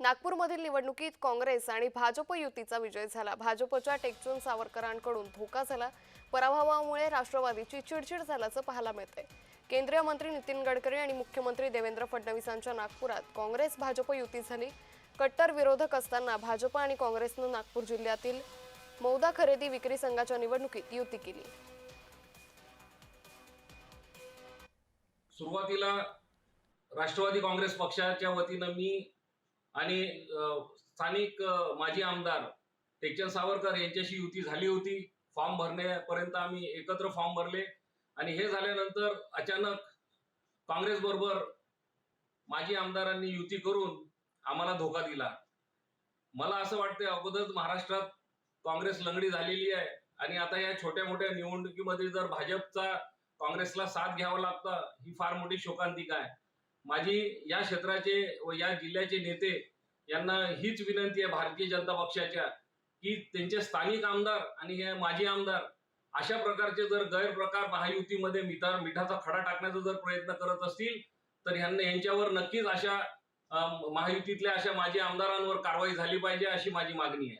नागपूरमधील निवडणुकीत काँग्रेस आणि भाजप युतीचा विजय झाला. भाजपच्या टेकचंद सावरकरांकडून धोका झाला. पराभवामुळे राष्ट्रवादीची चिडचिड झाल्याचं पाहायला मिळतंय. केंद्रीय मंत्री नितीन गडकरी आणि मुख्यमंत्री देवेंद्र फडणवीसांच्या नागपुरात काँग्रेस भाजप युती झाली. कट्टर विरोधक असताना भाजप आणि काँग्रेसनं नागपूर जिल्ह्यातील मौदा खरेदी विक्री संघाच्या निवडणुकीत युती केली. सुरुवातीला राष्ट्रवादी काँग्रेस पक्षाच्या वतीनं मी आणि स्थानिक माजी आमदार टेकचंद सावरकर यांच्याशी युती झाली होती. फॉर्म भरण्यापर्यंत आम्ही एकत्र फॉर्म भरले. आणि हे झाल्यानंतर अचानक काँग्रेस बरोबर माजी आमदारांनी युती करून आम्हाला धोका दिला. मला असं वाटतं अगोदरच महाराष्ट्रात काँग्रेस लंगडी झालेली आहे. आणि आता या छोट्या मोठ्या निवडणुकीमध्ये जर भाजपचा काँग्रेसला साथ घ्यावा लागता ही फार मोठी शोकांतिका आहे. माझी या क्षेत्राचे व या जिल्ह्याचे नेते यांना हीच विनंती आहे भारतीय जनता पक्षाच्या की त्यांचे स्थानिक आमदार आणि हे माजी आमदार अशा प्रकारचे जर गैरप्रकार महायुतीमध्ये मिठा मिठाचा खडा टाकण्याचा जर प्रयत्न करत असतील तर ह्यांना यांच्यावर नक्कीच अशा महायुतीतल्या अशा माजी आमदारांवर कारवाई झाली पाहिजे अशी माझी मागणी आहे.